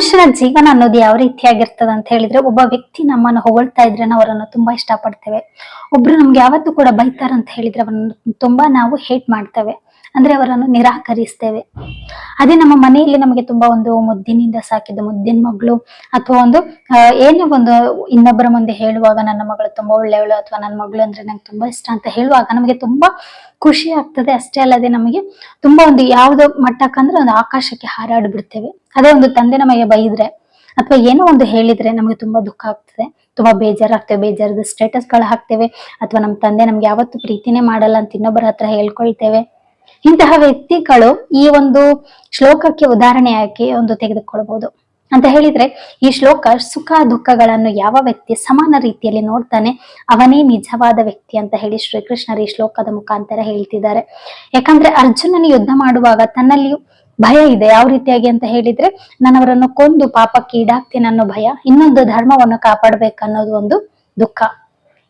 ಮನುಷ್ಯನ ಜೀವನ ಅನ್ನೋದು ಯಾವ ರೀತಿಯಾಗಿರ್ತದ ಅಂತ ಹೇಳಿದ್ರೆ ಒಬ್ಬ ವ್ಯಕ್ತಿ ನಮ್ಮನ್ನು ಹೊಗಳ್ತಾ ಇದ್ರೆ ನಾವು ಅವರನ್ನು ತುಂಬಾ ಇಷ್ಟಪಡ್ತೇವೆ. ಒಬ್ರು ನಮ್ಗೆ ಯಾವತ್ತೂ ಕೂಡ ಬೈತಾರಂತ ಹೇಳಿದ್ರೆ ಅವರನ್ನು ತುಂಬಾ ನಾವು ಹೇಟ್ ಮಾಡ್ತೇವೆ. ಅಂದ್ರೆ ಅವರನ್ನು ನಿರಾಕರಿಸ್ತೇವೆ. ಅದೇ ನಮ್ಮ ಮನೆಯಲ್ಲಿ ನಮಗೆ ತುಂಬಾ ಒಂದು ಮುದ್ದಿನಿಂದ ಸಾಕಿದ ಮುದ್ದಿನ ಮಗಳು ಅಥವಾ ಒಂದು ಏನೋ ಒಂದು ಇನ್ನೊಬ್ಬರ ಮುಂದೆ ಹೇಳುವಾಗ ನನ್ನ ಮಗಳು ತುಂಬಾ ಒಳ್ಳೆಯವಳು ಅಥವಾ ನನ್ನ ಮಗಳು ಅಂದ್ರೆ ನಂಗೆ ತುಂಬಾ ಇಷ್ಟ ಅಂತ ಹೇಳುವಾಗ ನಮಗೆ ತುಂಬಾ ಖುಷಿ ಆಗ್ತದೆ. ಅಷ್ಟೇ ಅಲ್ಲದೆ ನಮಗೆ ತುಂಬಾ ಒಂದು ಯಾವ್ದು ಮಟ್ಟಕ್ಕಂದ್ರೆ ಒಂದು ಆಕಾಶಕ್ಕೆ ಹಾರಾಡಿ ಬಿಡ್ತೇವೆ ಅದೇ ಒಂದು ತಂದೆ ನಮಗೆ ಬೈದ್ರೆ ಅಥವಾ ಏನೋ ಒಂದು ಹೇಳಿದ್ರೆ ನಮಗೆ ತುಂಬಾ ದುಃಖ ಆಗ್ತದೆ. ತುಂಬಾ ಬೇಜಾರಾಗ್ತೇವೆ. ಬೇಜಾರದ ಸ್ಟೇಟಸ್ಗಳು ಹಾಕ್ತೇವೆ. ಅಥವಾ ನಮ್ಮ ತಂದೆ ನಮ್ಗೆ ಯಾವತ್ತು ಪ್ರೀತಿನೇ ಮಾಡಲ್ಲ ಅಂತ ಇನ್ನೊಬ್ಬರ ಹತ್ರ ಹೇಳ್ಕೊಳ್ತೇವೆ. ಇಂತಹ ವ್ಯಕ್ತಿಗಳು ಈ ಒಂದು ಶ್ಲೋಕಕ್ಕೆ ಉದಾಹರಣೆಯಾಗಿ ಒಂದು ತೆಗೆದುಕೊಳ್ಬಹುದು ಅಂತ ಹೇಳಿದ್ರೆ, ಈ ಶ್ಲೋಕ ಸುಖ ದುಃಖಗಳನ್ನು ಯಾವ ವ್ಯಕ್ತಿ ಸಮಾನ ರೀತಿಯಲ್ಲಿ ನೋಡ್ತಾನೆ, ಅವನೇ ನಿಜವಾದ ವ್ಯಕ್ತಿ ಅಂತ ಹೇಳಿ ಶ್ರೀಕೃಷ್ಣರು ಈ ಶ್ಲೋಕದ ಮುಖಾಂತರ ಹೇಳ್ತಿದ್ದಾರೆ. ಯಾಕಂದ್ರೆ ಅರ್ಜುನನ ಯುದ್ಧ ಮಾಡುವಾಗ ತನ್ನಲ್ಲಿಯೂ ಭಯ ಇದೆ. ಯಾವ ರೀತಿಯಾಗಿ ಅಂತ ಹೇಳಿದ್ರೆ ನಾನವರನ್ನು ಕೊಂದು ಪಾಪಕ್ಕೆ ಈಡಾಗ್ತೇನೆ ಅನ್ನೋ ಭಯ, ಇನ್ನೊಂದು ಧರ್ಮವನ್ನು ಕಾಪಾಡ್ಬೇಕನ್ನೋದು ಒಂದು ದುಃಖ.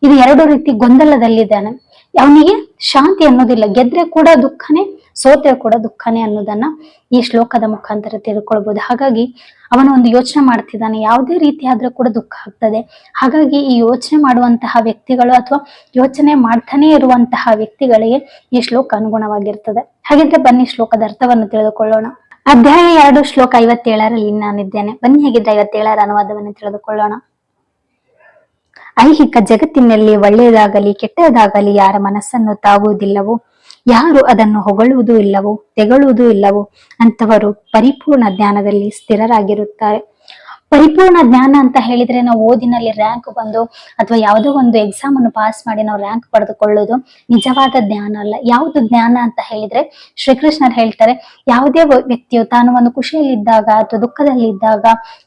ಇದು ಎರಡು ರೀತಿ ಗೊಂದಲದಲ್ಲಿದ್ದಾನೆ ಅವನಿಗೆ ಶಾಂತಿ ಅನ್ನೋದಿಲ್ಲ. ಗೆದ್ರೆ ಕೂಡ ದುಃಖನೇ, ಸೋತೆ ಕೂಡ ದುಃಖನೇ ಅನ್ನೋದನ್ನ ಈ ಶ್ಲೋಕದ ಮುಖಾಂತರ ತಿಳ್ಕೊಳ್ಬಹುದು ಹಾಗಾಗಿ ಅವನು ಒಂದು ಯೋಚನೆ ಮಾಡ್ತಿದ್ದಾನೆ. ಯಾವುದೇ ರೀತಿ ಆದ್ರೂ ಕೂಡ ದುಃಖ ಆಗ್ತದೆ. ಹಾಗಾಗಿ ಈ ಯೋಚನೆ ಮಾಡುವಂತಹ ವ್ಯಕ್ತಿಗಳು ಅಥವಾ ಯೋಚನೆ ಮಾಡ್ತಾನೆ ಇರುವಂತಹ ವ್ಯಕ್ತಿಗಳಿಗೆ ಈ ಶ್ಲೋಕ ಅನುಗುಣವಾಗಿರ್ತದೆ. ಹಾಗಿದ್ರೆ ಬನ್ನಿ ಶ್ಲೋಕದ ಅರ್ಥವನ್ನು ತಿಳಿದುಕೊಳ್ಳೋಣ. ಅಧ್ಯಾಯ ಎರಡು ಶ್ಲೋಕ ಐವತ್ತೇಳರಲ್ಲಿ ನಾನಿದ್ದೇನೆ. ಬನ್ನಿ ಹೇಗಿದ್ರೆ ಐವತ್ತೇಳರ ಅನುವಾದವನ್ನು ತಿಳಿದುಕೊಳ್ಳೋಣ. ಐಹಿಕ ಜಗತ್ತಿನಲ್ಲಿ ಒಳ್ಳೆಯದಾಗಲಿ ಕೆಟ್ಟದಾಗಲಿ ಯಾರ ಮನಸ್ಸನ್ನು ತಾಗುವುದಿಲ್ಲವೋ ಯಾರು ಅದನ್ನು ಹೊಗಳುವುದೂ ಇಲ್ಲವೋ, ತೆಗಳುವುದೂ ಇಲ್ಲವೋ ಅಂತವರು ಪರಿಪೂರ್ಣ ಜ್ಞಾನದಲ್ಲಿ ಸ್ಥಿರರಾಗಿರುತ್ತಾರೆ. ಪರಿಪೂರ್ಣ ಜ್ಞಾನ ಅಂತ ಹೇಳಿದ್ರೆ ನಾವು ಓದಿನಲ್ಲಿ ರ್ಯಾಂಕ್ ಬಂದು ಅಥವಾ ಯಾವುದೋ ಒಂದು ಎಕ್ಸಾಮ್ ಅನ್ನು ಪಾಸ್ ಮಾಡಿ ನಾವು ರ್ಯಾಂಕ್ ಪಡೆದುಕೊಳ್ಳೋದು ನಿಜವಾದ ಜ್ಞಾನ ಅಲ್ಲ. ಯಾವುದು ಜ್ಞಾನ ಅಂತ ಹೇಳಿದ್ರೆ ಶ್ರೀಕೃಷ್ಣರು ಹೇಳ್ತಾರೆ, ಯಾವುದೇ ವ್ಯಕ್ತಿಯು ತಾನು ಒಂದು ಖುಷಿಯಲ್ಲಿದ್ದಾಗ ಅಥವಾ ದುಃಖದಲ್ಲಿದ್ದಾಗ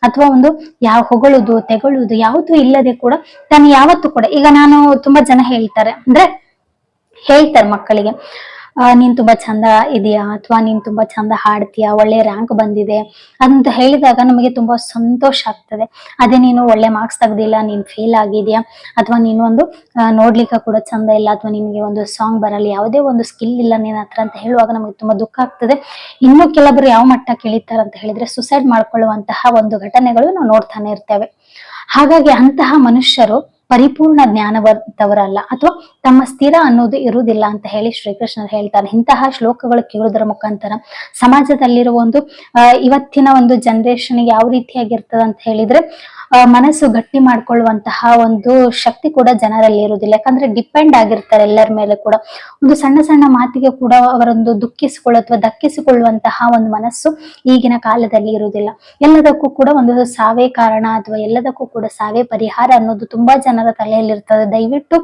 ಅಥವಾ ಒಂದು ಯಾವ ಹೊಗಳುದು ತೆಗೊಳ್ಳುವುದು ಯಾವುದು ಇಲ್ಲದೆ ಕೂಡ ತಾನು ಯಾವತ್ತೂ ಕೂಡ, ಈಗ ನಾನು ತುಂಬಾ ಜನ ಹೇಳ್ತಾರೆ, ಅಂದ್ರೆ ಹೇಳ್ತಾರೆ ಮಕ್ಕಳಿಗೆ ನೀನ್ ತುಂಬಾ ಚಂದ ಇದೆಯಾ ಅಥವಾ ನೀನ್ ತುಂಬಾ ಚಂದ ಹಾಡ್ತೀಯಾ? ಒಳ್ಳೆ ರ್ಯಾಂಕ್ ಬಂದಿದೆ ಅಂತ ಹೇಳಿದಾಗ ನಮಗೆ ತುಂಬಾ ಸಂತೋಷ ಆಗ್ತದೆ. ಅದೇ ನೀನು ಒಳ್ಳೆ ಮಾರ್ಕ್ಸ್ ತೆಗ್ದಿಲ್ಲ, ನೀನ್ ಫೇಲ್ ಆಗಿದ್ಯಾ? ಅಥವಾ ನೀನು ಒಂದು ನೋಡ್ಲಿಕ್ಕೆ ಕೂಡ ಚಂದ ಇಲ್ಲ, ಅಥವಾ ನಿನ್ಗೆ ಒಂದು ಸಾಂಗ್ ಬರಲ್ಲ, ಯಾವುದೇ ಒಂದು ಸ್ಕಿಲ್ ಇಲ್ಲ ನಿನ್ನ ಹತ್ರ ಅಂತ ಹೇಳುವಾಗ ನಮಗೆ ತುಂಬಾ ದುಃಖ ಆಗ್ತದೆ. ಇನ್ನು ಕೆಲವರು ಯಾವ ಮಟ್ಟಕ್ಕೆ ಇಳಿತಾರೆ ಅಂತ ಹೇಳಿದ್ರೆ ಸುಸೈಡ್ ಮಾಡ್ಕೊಳ್ಳುವಂತಹ ಒಂದು ಘಟನೆಗಳು ನಾವು ನೋಡ್ತಾನೆ ಇರ್ತೇವೆ. ಹಾಗಾಗಿ ಅಂತಹ ಮನುಷ್ಯರು ಪರಿಪೂರ್ಣ ಜ್ಞಾನವಂತವರಲ್ಲ, ಅಥವಾ ತಮ್ಮ ಸ್ಥಿರ ಅನ್ನೋದು ಇರುವುದಿಲ್ಲ ಅಂತ ಹೇಳಿ ಶ್ರೀಕೃಷ್ಣರು ಹೇಳ್ತಾರೆ. ಇಂತಹ ಶ್ಲೋಕಗಳು ಕೇಳೋದ್ರ ಮುಖಾಂತರ ಸಮಾಜದಲ್ಲಿರುವ ಒಂದು ಇವತ್ತಿನ ಒಂದು ಜನರೇಷನ್ ಯಾವ ರೀತಿಯಾಗಿರ್ತದ ಅಂತ ಹೇಳಿದ್ರೆ ಮನಸ್ಸು ಗಟ್ಟಿ ಮಾಡ್ಕೊಳ್ಳುವಂತಹ ಒಂದು ಶಕ್ತಿ ಕೂಡ ಜನರಲ್ಲಿ ಇರುವುದಿಲ್ಲ. ಯಾಕಂದ್ರೆ ಡಿಪೆಂಡ್ ಆಗಿರ್ತಾರೆ ಎಲ್ಲರ ಮೇಲೆ ಕೂಡ. ಒಂದು ಸಣ್ಣ ಸಣ್ಣ ಮಾತಿಗೆ ಕೂಡ ಅವರೊಂದು ದುಃಖಿಸಿಕೊಳ್ಳೋ ಅಥವಾ ದಕ್ಕಿಸಿಕೊಳ್ಳುವಂತಹ ಒಂದು ಮನಸ್ಸು ಈಗಿನ ಕಾಲದಲ್ಲಿ ಇರುವುದಿಲ್ಲ. ಎಲ್ಲದಕ್ಕೂ ಕೂಡ ಒಂದು ಸಾವೇ ಕಾರಣ ಅಥವಾ ಎಲ್ಲದಕ್ಕೂ ಕೂಡ ಸಾವೇ ಪರಿಹಾರ ಅನ್ನೋದು ತುಂಬಾ ಜನರ ತಲೆಯಲ್ಲಿ ಇರ್ತದೆ ದಯವಿಟ್ಟು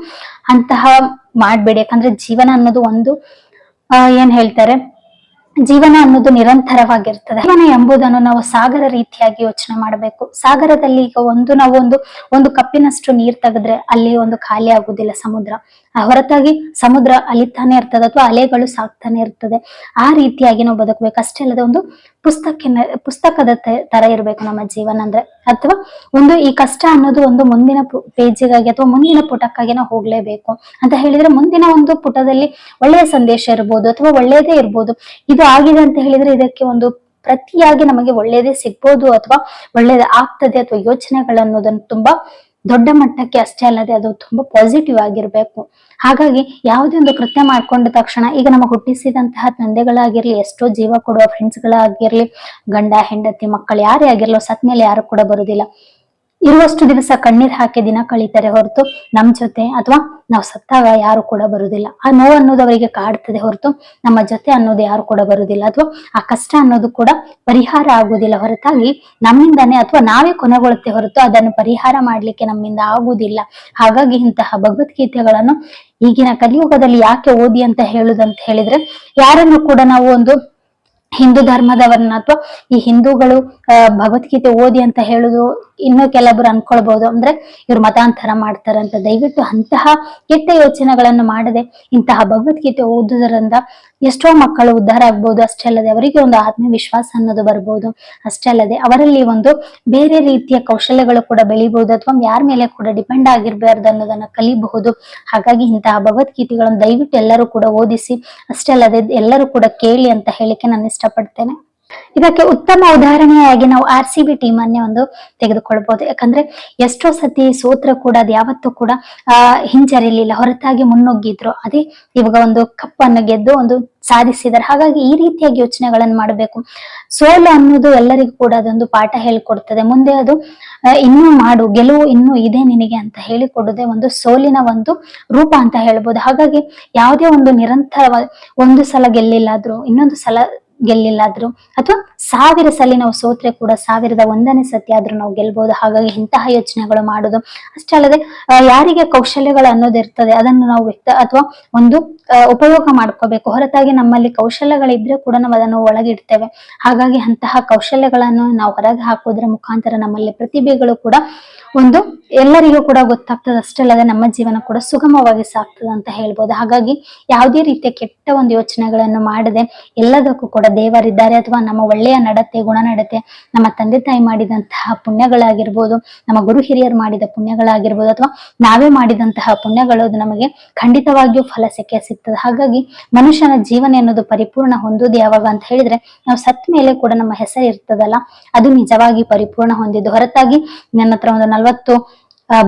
ಅಂತಹ ಮಾಡ್ಬೇಡಿ. ಯಾಕಂದ್ರೆ ಜೀವನ ಅನ್ನೋದು ಒಂದು ಏನ್ ಹೇಳ್ತಾರೆ? ಜೀವನ ಅನ್ನೋದು ನಿರಂತರವಾಗಿರ್ತದೆ. ಜೀವನ ಎಂಬುದನ್ನು ನಾವು ಸಾಗರ ರೀತಿಯಾಗಿ ಯೋಚನೆ ಮಾಡಬೇಕು. ಸಾಗರದಲ್ಲಿ ಈಗ ಒಂದು, ನಾವು ಒಂದು ಒಂದು ಕಪ್ಪಿನಷ್ಟು ನೀರ್ ತೆಗೆದ್ರೆ ಅಲ್ಲಿ ಒಂದು ಖಾಲಿ ಆಗುದಿಲ್ಲ ಸಮುದ್ರ. ಹೊರತಾಗಿ ಸಮುದ್ರ ಅಲಿತಾನೆ ಇರ್ತದೆ ಅಥವಾ ಅಲೆಗಳು ಸಾಕ್ತಾನೆ ಇರ್ತದೆ. ಆ ರೀತಿಯಾಗಿ ನಾವು ಬದುಕಬೇಕು. ಅಷ್ಟೇ ಅಲ್ಲದೆ ಒಂದು ಪುಸ್ತಕ ಪುಸ್ತಕದ ತರ ಇರಬೇಕು ನಮ್ಮ ಜೀವನ ಅಂದ್ರೆ. ಅಥವಾ ಒಂದು ಈ ಕಷ್ಟ ಅನ್ನೋದು ಒಂದು ಮುಂದಿನ ಪೇಜಿಗಾಗಿ ಅಥವಾ ಮುಂದಿನ ಪುಟಕ್ಕಾಗಿ ನಾವು ಹೋಗ್ಲೇಬೇಕು. ಅಂತ ಹೇಳಿದ್ರೆ ಮುಂದಿನ ಒಂದು ಪುಟದಲ್ಲಿ ಒಳ್ಳೆಯ ಸಂದೇಶ ಇರ್ಬೋದು ಅಥವಾ ಒಳ್ಳೆಯದೇ ಇರ್ಬೋದು. ಇದು ಆಗಿದೆ ಅಂತ ಹೇಳಿದ್ರೆ ಇದಕ್ಕೆ ಒಂದು ಪ್ರತಿಯಾಗಿ ನಮಗೆ ಒಳ್ಳೆಯದೇ ಸಿಗ್ಬೋದು ಅಥವಾ ಒಳ್ಳೇದು ಆಗ್ತದೆ ಅಥವಾ ಯೋಚನೆಗಳನ್ನೋದನ್ನು ತುಂಬಾ ದೊಡ್ಡ ಮಟ್ಟಕ್ಕೆ ಅಷ್ಟೇ ಅಲ್ಲದೆ ಅದು ತುಂಬಾ ಪಾಸಿಟಿವ್ ಆಗಿರ್ಬೇಕು. ಹಾಗಾಗಿ ಯಾವುದೇ ಒಂದು ಕೃತ್ಯ ಮಾಡ್ಕೊಂಡ ತಕ್ಷಣ ಈಗ ನಮಗೆ ಹುಟ್ಟಿಸಿದಂತಹ ತಂದೆಗಳಾಗಿರ್ಲಿ, ಎಷ್ಟೋ ಜೀವ ಕೊಡುವ ಫ್ರೆಂಡ್ಸ್ ಗಳಾಗಿರ್ಲಿ, ಗಂಡ, ಹೆಂಡತಿ, ಮಕ್ಕಳು, ಯಾರೇ ಆಗಿರ್ಲೋ ಸತ್ ಮೇಲೆ ಯಾರು ಕೂಡ ಬರುದಿಲ್ಲ. ಇರುವಷ್ಟು ದಿವಸ ಕಣ್ಣೀರ್ ಹಾಕಿ ದಿನ ಕಳೀತಾರೆ ಹೊರತು ನಮ್ ಜೊತೆ ಅಥವಾ ನಾವು ಸತ್ತಾಗ ಯಾರು ಕೂಡ ಬರುದಿಲ್ಲ. ಆ ನೋವು ಅನ್ನೋದು ಅವರಿಗೆ ಕಾಡ್ತದೆ ಹೊರತು ನಮ್ಮ ಜೊತೆ ಅನ್ನೋದು ಯಾರು ಕೂಡ ಬರುದಿಲ್ಲ. ಅಥವಾ ಆ ಕಷ್ಟ ಅನ್ನೋದು ಕೂಡ ಪರಿಹಾರ ಆಗುದಿಲ್ಲ. ಹೊರತಾಗಿ ನಮ್ಮಿಂದಾನೆ ಅಥವಾ ನಾವೇ ಕೊನೆಗೊಳ್ಳುತ್ತೆ ಹೊರತು ಅದನ್ನು ಪರಿಹಾರ ಮಾಡ್ಲಿಕ್ಕೆ ನಮ್ಮಿಂದ ಆಗುದಿಲ್ಲ. ಹಾಗಾಗಿ ಇಂತಹ ಭಗವದ್ಗೀತೆಗಳನ್ನು ಈಗಿನ ಕಲಿಯುಗದಲ್ಲಿ ಯಾಕೆ ಓದಿ ಅಂತ ಹೇಳುದಂತ ಹೇಳಿದ್ರೆ, ಯಾರನ್ನು ಕೂಡ ನಾವು ಒಂದು ಹಿಂದೂ ಧರ್ಮದವರನ್ನ ಅಥವಾ ಈ ಹಿಂದೂಗಳು ಭಗವದ್ಗೀತೆ ಓದಿ ಅಂತ ಹೇಳುದು ಇನ್ನು ಕೆಲವರು ಅನ್ಕೊಳ್ಬಹುದು ಅಂದ್ರೆ ಇವ್ರು ಮತಾಂತರ ಮಾಡ್ತಾರಂತ ದಯವಿಟ್ಟು ಅಂತಹ ಕೆಟ್ಟ ಯೋಚನೆಗಳನ್ನು ಮಾಡದೆ ಇಂತಹ ಭಗವದ್ಗೀತೆ ಓದುದರಿಂದ ಎಷ್ಟೋ ಮಕ್ಕಳು ಉದ್ಧಾರ ಆಗ್ಬಹುದು ಅಷ್ಟೇ ಅಲ್ಲದೆ ಅವರಿಗೆ ಒಂದು ಆತ್ಮವಿಶ್ವಾಸ ಅನ್ನೋದು ಬರ್ಬೋದು. ಅಷ್ಟೇ ಅಲ್ಲದೆ ಅವರಲ್ಲಿ ಒಂದು ಬೇರೆ ರೀತಿಯ ಕೌಶಲ್ಯಗಳು ಕೂಡ ಬೆಳಿಬಹುದು ಅಥವಾ ಯಾರ ಮೇಲೆ ಕೂಡ ಡಿಪೆಂಡ್ ಆಗಿರ್ಬಾರ್ದು ಅನ್ನೋದನ್ನ ಕಲಿಬಹುದು. ಹಾಗಾಗಿ ಇಂತಹ ಭಗವದ್ಗೀತೆಗಳನ್ನು ದಯವಿಟ್ಟು ಎಲ್ಲರೂ ಕೂಡ ಓದಿಸಿ, ಅಷ್ಟೇ ಅಲ್ಲದೆ ಎಲ್ಲರೂ ಕೂಡ ಕೇಳಿ ಅಂತ ಹೇಳಿಕೆ ನಾನು ಇಷ್ಟಪಡ್ತೇನೆ. ಇದಕ್ಕೆ ಉತ್ತಮ ಉದಾಹರಣೆಯಾಗಿ ನಾವು ಆರ್ ಸಿ ಬಿ ಟೀಮ್ ಅನ್ನೇ ಒಂದು ತೆಗೆದುಕೊಳ್ಬಹುದು ಯಾಕಂದ್ರೆ ಎಷ್ಟೋ ಸತಿ ಸೋತ್ರ ಕೂಡ ಅದು ಯಾವತ್ತೂ ಕೂಡ, ಆ, ಹಿಂಜರಿಲಿಲ್ಲ. ಹೊರತಾಗಿ ಮುನ್ನುಗ್ಗಿದ್ರು. ಅದೇ ಇವಾಗ ಒಂದು ಕಪ್ ಅನ್ನು ಗೆದ್ದು ಒಂದು ಸಾಧಿಸಿದ್ದಾರೆ. ಹಾಗಾಗಿ ಈ ರೀತಿಯಾಗಿ ಯೋಚನೆಗಳನ್ನು ಮಾಡಬೇಕು. ಸೋಲು ಅನ್ನೋದು ಎಲ್ಲರಿಗೂ ಕೂಡ ಅದೊಂದು ಪಾಠ ಹೇಳ್ಕೊಡ್ತದೆ. ಮುಂದೆ ಅದು ಇನ್ನೂ ಮಾಡು, ಗೆಲುವು ಇನ್ನೂ ಇದೆ ನಿನಗೆ ಅಂತ ಹೇಳಿಕೊಡೋದೇ ಒಂದು ಸೋಲಿನ ಒಂದು ರೂಪ ಅಂತ ಹೇಳ್ಬೋದು. ಹಾಗಾಗಿ ಯಾವುದೇ ಒಂದು ನಿರಂತರ ಒಂದು ಸಲ ಗೆಲ್ಲಿಲ್ಲಾದ್ರೂ, ಇನ್ನೊಂದು ಸಲ ಗೆಲ್ಲಿಲ್ಲಾದ್ರು? ಅಥವಾ ಸಾವಿರ ಸಲ ನಾವು ಸೋತ್ರೆ ಕೂಡ ಸಾವಿರದ ಒಂದನೇ ಸತಿ ಆದ್ರೂ ನಾವು ಗೆಲ್ಬಹುದು ಹಾಗಾಗಿ ಇಂತಹ ಯೋಚನೆಗಳು ಮಾಡುದು ಅಷ್ಟೇ ಅಲ್ಲದೆ ಯಾರಿಗೆ ಕೌಶಲ್ಯಗಳು ಅನ್ನೋದಿರ್ತದೆ ಅದನ್ನು ನಾವು ವ್ಯಕ್ತ ಅಥವಾ ಒಂದು ಉಪಯೋಗ ಮಾಡ್ಕೋಬೇಕು. ಹೊರತಾಗಿ ನಮ್ಮಲ್ಲಿ ಕೌಶಲ್ಯಗಳಿದ್ರೆ ಕೂಡ ನಾವು ಅದನ್ನು ಒಳಗಿಡ್ತೇವೆ. ಹಾಗಾಗಿ ಅಂತಹ ಕೌಶಲ್ಯಗಳನ್ನು ನಾವು ಹೊರಗೆ ಹಾಕೋದ್ರ ಮುಖಾಂತರ ನಮ್ಮಲ್ಲಿ ಪ್ರತಿಭೆಗಳು ಕೂಡ ಒಂದು ಎಲ್ಲರಿಗೂ ಕೂಡ ಗೊತ್ತಾಗ್ತದೆ. ಅಷ್ಟೇ ಅಲ್ಲದೆ ನಮ್ಮ ಜೀವನ ಕೂಡ ಸುಗಮವಾಗಿ ಸಾಗ್ತದೆ ಅಂತ ಹೇಳ್ಬೋದು. ಹಾಗಾಗಿ ಯಾವುದೇ ರೀತಿಯ ಕೆಟ್ಟ ಒಂದು ಯೋಚನೆಗಳನ್ನು ಮಾಡದೆ ಎಲ್ಲದಕ್ಕೂ ಕೂಡ ದೇವರಿದ್ದಾರೆ ಅಥವಾ ನಮ್ಮ ಒಳ್ಳೆಯ ನಡತೆ ಗುಣ ನಡತೆ ನಮ್ಮ ತಂದೆ ತಾಯಿ ಮಾಡಿದಂತಹ ಪುಣ್ಯಗಳಾಗಿರ್ಬೋದು, ನಮ್ಮ ಗುರು ಹಿರಿಯರು ಮಾಡಿದ ಪುಣ್ಯಗಳಾಗಿರ್ಬೋದು ಅಥವಾ ನಾವೇ ಮಾಡಿದಂತಹ ಪುಣ್ಯಗಳು ನಮಗೆ ಖಂಡಿತವಾಗಿಯೂ ಫಲ ಸಿಕ್ಕೇ ಸಿಗ್ತದೆ. ಹಾಗಾಗಿ ಮನುಷ್ಯನ ಜೀವನ ಅನ್ನೋದು ಪರಿಪೂರ್ಣ ಹೊಂದುವುದು ಯಾವಾಗ ಅಂತ ಹೇಳಿದ್ರೆ ನಾವು ಸತ್ ಮೇಲೆ ಕೂಡ ನಮ್ಮ ಹೆಸರು ಇರ್ತದಲ್ಲ, ಅದು ನಿಜವಾಗಿ ಪರಿಪೂರ್ಣ ಹೊಂದಿದ್ದು. ಹೊರತಾಗಿ ನನ್ನ ಹತ್ರ ಒಂದು ನಲ್ವತ್ತು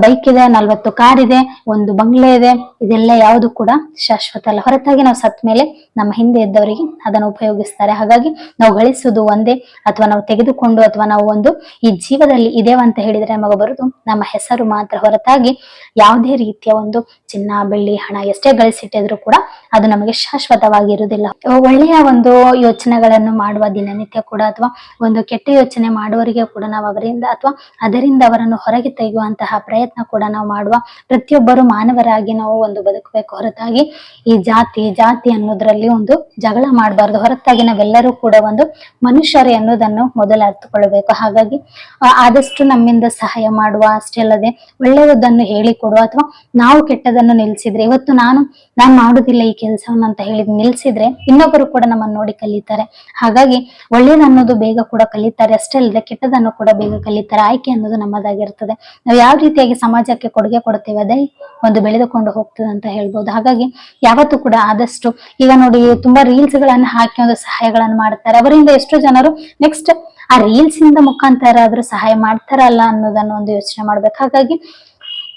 ಬೈಕ್ ಇದೆ, ನಲ್ವತ್ತು ಕಾರ್ ಇದೆ, ಒಂದು ಬಂಗ್ಲೆ ಇದೆ, ಇದೆಲ್ಲ ಯಾವುದು ಕೂಡ ಶಾಶ್ವತ ಅಲ್ಲ. ಹೊರತಾಗಿ ನಾವು ಸತ್ ಮೇಲೆ ನಮ್ಮ ಹಿಂದೆ ಇದ್ದವರಿಗೆ ಅದನ್ನು ಉಪಯೋಗಿಸ್ತಾರೆ. ಹಾಗಾಗಿ ನಾವು ಗಳಿಸುವುದು ಒಂದೇ ಅಥವಾ ನಾವು ತೆಗೆದುಕೊಂಡು ಅಥವಾ ನಾವು ಒಂದು ಈ ಜೀವದಲ್ಲಿ ಇದೇವ ಅಂತ ಹೇಳಿದ್ರೆ ನಮಗೆ ಬರುದು ನಮ್ಮ ಹೆಸರು ಮಾತ್ರ. ಹೊರತಾಗಿ ಯಾವುದೇ ರೀತಿಯ ಒಂದು ಚಿನ್ನ, ಬೆಳ್ಳಿ, ಹಣ ಎಷ್ಟೇ ಗಳಿಸಿಟ್ಟಿದ್ರು ಕೂಡ ಅದು ನಮಗೆ ಶಾಶ್ವತವಾಗಿರುವುದಿಲ್ಲ. ಒಳ್ಳೆಯ ಒಂದು ಯೋಚನೆಗಳನ್ನು ಮಾಡುವ ದಿನನಿತ್ಯ ಕೂಡ ಅಥವಾ ಒಂದು ಕೆಟ್ಟ ಯೋಚನೆ ಮಾಡುವವರಿಗೆ ಕೂಡ ನಾವು ಅವರಿಂದ ಅಥವಾ ಅದರಿಂದ ಅವರನ್ನು ಹೊರಗೆ ತೆಗೆಯುವಂತಹ ಪ್ರಯತ್ನ ಕೂಡ ನಾವು ಮಾಡುವ ಪ್ರತಿಯೊಬ್ಬರು ಮಾನವರಾಗಿ ನಾವು ಒಂದು ಬದುಕಬೇಕು ಹೊರತಾಗಿ ಈ ಜಾತಿ ಜಾತಿ ಅನ್ನೋದ್ರಲ್ಲಿ ಒಂದು ಜಗಳ ಮಾಡಬಾರ್ದು. ಹೊರತಾಗಿ ನಾವೆಲ್ಲರೂ ಕೂಡ ಒಂದು ಮನುಷ್ಯರೇ ಅನ್ನೋದನ್ನು ಮೊದಲು ಅರ್ಥಕೊಳ್ಳಬೇಕು ಹಾಗಾಗಿ ಆದಷ್ಟು ನಮ್ಮಿಂದ ಸಹಾಯ ಮಾಡುವ, ಅಷ್ಟೇ ಅಲ್ಲದೆ ಒಳ್ಳೆಯದನ್ನು ಹೇಳಿಕೊಡುವ ಅಥವಾ ನಾವು ಕೆಟ್ಟದನ್ನು ನಿಲ್ಸಿದ್ರೆ, ಇವತ್ತು ನಾನು ನಾನು ಮಾಡುದಿಲ್ಲ ಈ ಕೆಲಸವನ್ನು ಅಂತ ಹೇಳಿ ನಿಲ್ಸಿದ್ರೆ ಇನ್ನೊಬ್ಬರು ಕೂಡ ನಮ್ಮನ್ನು ನೋಡಿ ಕಲಿತಾರೆ. ಹಾಗಾಗಿ ಒಳ್ಳೇದನ್ನೋದು ಬೇಗ ಕೂಡ ಕಲಿತಾರೆ, ಅಷ್ಟೇ ಅಲ್ಲದೆ ಕೆಟ್ಟದನ್ನು ಕೂಡ ಬೇಗ ಕಲಿತಾರೆ. ಆಯ್ಕೆ ಅನ್ನೋದು ನಮ್ಮದಾಗಿರ್ತದೆ. ನಾವು ಯಾವ ರೀತಿಯಾಗಿ ಸಮಾಜಕ್ಕೆ ಕೊಡುಗೆ ಕೊಡ್ತೇವೆ ಅದೇ ಒಂದು ಬೆಳೆದುಕೊಂಡು ಹೋಗ್ತದೆ ಅಂತ ಹೇಳ್ಬೋದು. ಹಾಗಾಗಿ ಯಾವತ್ತೂ ಕೂಡ ಆದಷ್ಟು ಈಗ ನೋಡಿ ತುಂಬಾ ರೀಲ್ಸ್ ಗಳನ್ನ ಹಾಕಿ ಒಂದು ಸಹಾಯಗಳನ್ನು ಮಾಡ್ತಾರೆ. ಅವರಿಂದ ಎಷ್ಟೋ ಜನರು ನೆಕ್ಸ್ಟ್ ಆ ರೀಲ್ಸ್ ಇಂದ ಮುಖಾಂತರ ಆದ್ರೂ ಸಹಾಯ ಮಾಡ್ತಾರಲ್ಲ ಅನ್ನೋದನ್ನ ಒಂದು ಯೋಚನೆ ಮಾಡ್ಬೇಕು. ಹಾಗಾಗಿ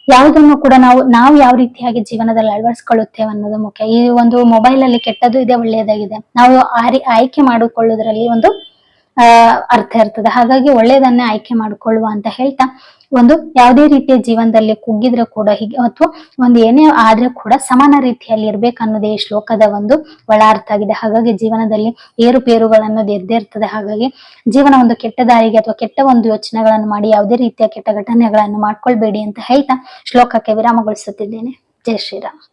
ಯಾವುದನ್ನು ಕೂಡ ನಾವು ನಾವು ಯಾವ ರೀತಿಯಾಗಿ ಜೀವನದಲ್ಲಿ ಅಳವಡಿಸ್ಕೊಳ್ಳುತ್ತೇವೆ ಅನ್ನೋದು ಮುಖ್ಯ. ಈ ಒಂದು ಮೊಬೈಲ್ ಅಲ್ಲಿ ಕೆಟ್ಟದ್ದು ಇದೆ, ಒಳ್ಳೆಯದಾಗಿದೆ. ನಾವು ಆರಿ, ಆಯ್ಕೆ ಮಾಡಿಕೊಳ್ಳೋದ್ರಲ್ಲಿ ಒಂದು ಅರ್ಥ ಇರ್ತದೆ. ಹಾಗಾಗಿ ಒಳ್ಳೆಯದನ್ನೇ ಆಯ್ಕೆ ಮಾಡಿಕೊಳ್ಳುವ ಅಂತ ಹೇಳ್ತಾ ಒಂದು ಯಾವುದೇ ರೀತಿಯ ಜೀವನದಲ್ಲಿ ಕುಗ್ಗಿದ್ರೆ ಕೂಡ ಹೀಗೆ, ಅಥವಾ ಒಂದು ಏನೇ ಆದ್ರೆ ಕೂಡ ಸಮಾನ ರೀತಿಯಲ್ಲಿ ಇರ್ಬೇಕು ಅನ್ನೋದೇ ಈ ಶ್ಲೋಕದ ಒಂದು ಒಳ ಅರ್ಥ ಆಗಿದೆ. ಹಾಗಾಗಿ ಜೀವನದಲ್ಲಿ ಏರುಪೇರುಗಳನ್ನು ಎದ್ದೇ ಇರ್ತದೆ. ಹಾಗಾಗಿ ಜೀವನ ಒಂದು ಕೆಟ್ಟ ದಾರಿಗೆ ಅಥವಾ ಕೆಟ್ಟ ಒಂದು ಯೋಚನೆಗಳನ್ನು ಮಾಡಿ, ಯಾವುದೇ ರೀತಿಯ ಕೆಟ್ಟ ಘಟನೆಗಳನ್ನು ಮಾಡ್ಕೊಳ್ಬೇಡಿ ಅಂತ ಹೇಳ್ತಾ ಶ್ಲೋಕಕ್ಕೆ ವಿರಾಮಗೊಳಿಸುತ್ತಿದ್ದೇನೆ. ಜೈ ಶ್ರೀರಾಮ್.